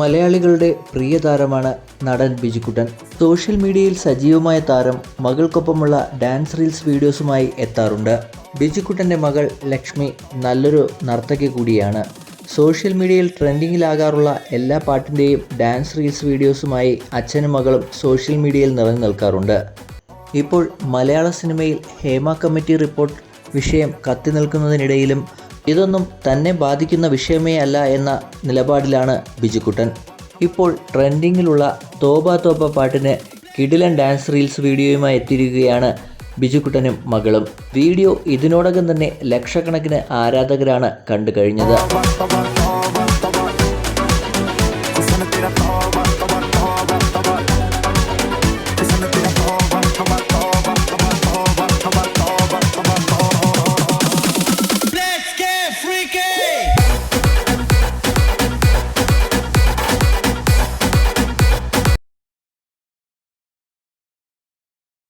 മലയാളികളുടെ പ്രിയ താരമാണ് നടൻ ബിജുക്കുട്ടൻ. സോഷ്യൽ മീഡിയയിൽ സജീവമായ താരം മകൾക്കൊപ്പമുള്ള ഡാൻസ് റീൽസ് വീഡിയോസുമായി എത്താറുണ്ട്. ബിജുക്കുട്ടന്റെ മകൾ ലക്ഷ്മി നല്ലൊരു നർത്തകി കൂടിയാണ്. സോഷ്യൽ മീഡിയയിൽ ട്രെൻഡിങ്ങിലാകാറുള്ള എല്ലാ പാട്ടിന്റെയും ഡാൻസ് റീൽസ് വീഡിയോസുമായി അച്ഛനും മകളും സോഷ്യൽ മീഡിയയിൽ നിറഞ്ഞു നിൽക്കാറുണ്ട്. ഇപ്പോൾ മലയാള സിനിമയിൽ ഹേമ കമ്മിറ്റി റിപ്പോർട്ട് വിഷയം കത്തി നിൽക്കുന്നതിനിടയിലും ഇതൊന്നും തന്നെ ബാധിക്കുന്ന വിഷയമേ അല്ല എന്ന നിലപാടിലാണ് ബിജുക്കുട്ടൻ. ഇപ്പോൾ ട്രെൻഡിങ്ങിലുള്ള തോബ തോബ പാട്ടിന് കിടിലൻ ഡാൻസ് റീൽസ് വീഡിയോയുമായി എത്തിയിരിക്കുകയാണ് ബിജുക്കുട്ടനും മകളും. വീഡിയോ ഇതിനോടകം തന്നെ ലക്ഷക്കണക്കിന് ആരാധകരാണ് കണ്ടു കഴിഞ്ഞത്